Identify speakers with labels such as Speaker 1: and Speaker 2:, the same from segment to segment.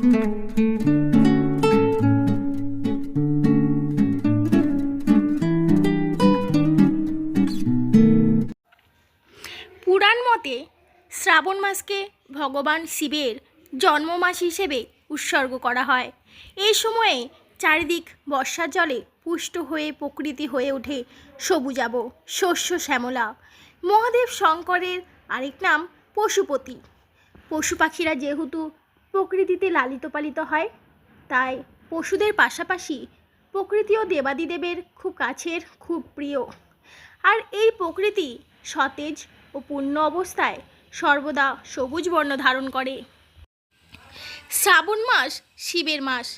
Speaker 1: পুরাণ মতে শ্রাবণ মাসকে ভগবান শিবের জন্মমাস হিসেবে উৎসর্গ করা হয়। এই সময়ে চারিদিক বর্ষার জলে পুষ্ট হয়ে প্রকৃতি হয়ে ওঠে সবুজাব শস্য শ্যামলা। মহাদেব শঙ্করের আরেক নাম পশুপতি। পশু পাখিরা যেহেতু প্রকৃতিতে লালিত পালিত হয়। তাই পশুদের পাশাপাশি প্রকৃতি ও দেবাদিদেবের খুব কাছের, খুব প্রিয়। আর এই প্রকৃতি সতেজ ও পূর্ণ অবস্থায় সর্বদা সবুজ বর্ণ ধারণ করে। শ্রাবণ মাস শিবের মাস।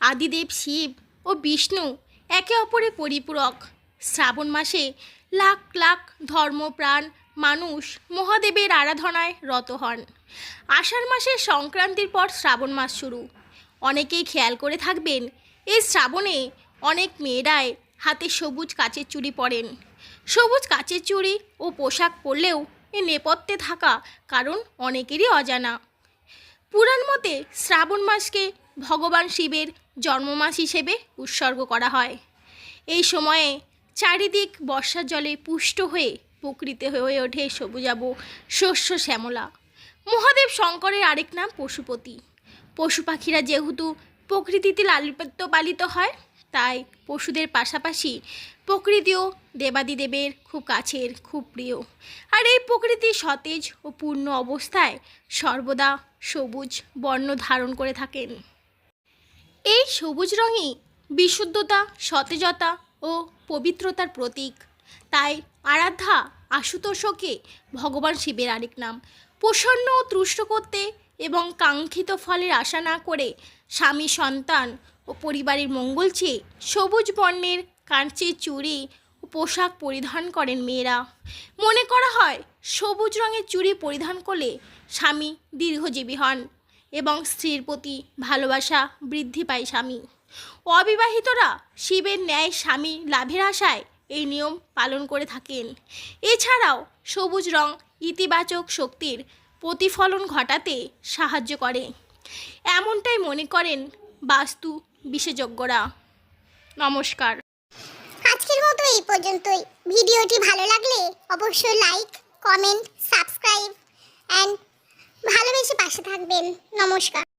Speaker 1: আদিদেব শিব ও বিষ্ণু একে অপরে পরিপূরক। শ্রাবণ মাসে লাখ লাখ ধর্মপ্রাণ মানুষ মহাদেবের আরাধনায় রত হন। আষাঢ় মাসের সংক্রান্তির পর শ্রাবণ মাস শুরু। অনেকেই খেয়াল করে থাকবেন, এই শ্রাবণে অনেক মেয়েরাই হাতে সবুজ কাচের চুড়ি পরেন। সবুজ কাচের চুড়ি ও পোশাক পরলেও এ নেপথ্যে থাকা কারণ অনেকেরই অজানা। পুরাণ মতে শ্রাবণ মাসকে ভগবান শিবের জন্মমাস হিসেবে উৎসর্গ করা হয়। এই সময়ে চারিদিক বর্ষার জলে পুষ্ট হয়ে প্রকৃতি হয়ে ওঠে সবুজাব শস্য শ্যামলা। মহাদেব শঙ্করের আরেক নাম পশুপতি। পশু পাখিরা যেহেতু প্রকৃতিতে লালিত পালিত হয়, তাই পশুদের পাশাপাশি প্রকৃতিও দেবাদিদেবের খুব কাছের, খুব প্রিয়। আর এই প্রকৃতি সতেজ ও পূর্ণ অবস্থায় সর্বদা সবুজ বর্ণ ধারণ করে থাকেন। এই সবুজ রঙই বিশুদ্ধতা, সতেজতা ও পবিত্রতার প্রতীক। তাই আরাধ্যা, আশুতোষকে ভগবান শিবের আরেক নাম। প্রসন্ন তুষ্ট করতে এবং কাঙ্ক্ষিত ফলের আশা না করে স্বামী, সন্তান ও পরিবারের মঙ্গল চেয়ে সবুজ বর্ণের কাঞ্চের চুড়ি ও পোশাক পরিধান করেন মেয়েরা। মনে করা হয়, সবুজ রঙের চুড়ি পরিধান করলে স্বামী দীর্ঘজীবী হন এবং স্ত্রীর প্রতি ভালোবাসা বৃদ্ধি পায় স্বামী। অবিবাহিতরা শিবের ন্যায় স্বামী লাভের আশায় এই নিয়ম পালন করে থাকেন। এছাড়াও সবুজ রং ইতিবাচক শক্তির প্রতিফলন ঘটাতে সাহায্য করে। এমনটাই মনে করেন বাস্তু বিশেষজ্ঞরা। নমস্কার।
Speaker 2: আজকের মতো এই পর্যন্তই। ভিডিওটি ভালো লাগলে অবশ্যই লাইক, কমেন্ট, সাবস্ক্রাইব, অ্যান্ড ভালোবেসে পাশে থাকবেন। নমস্কার।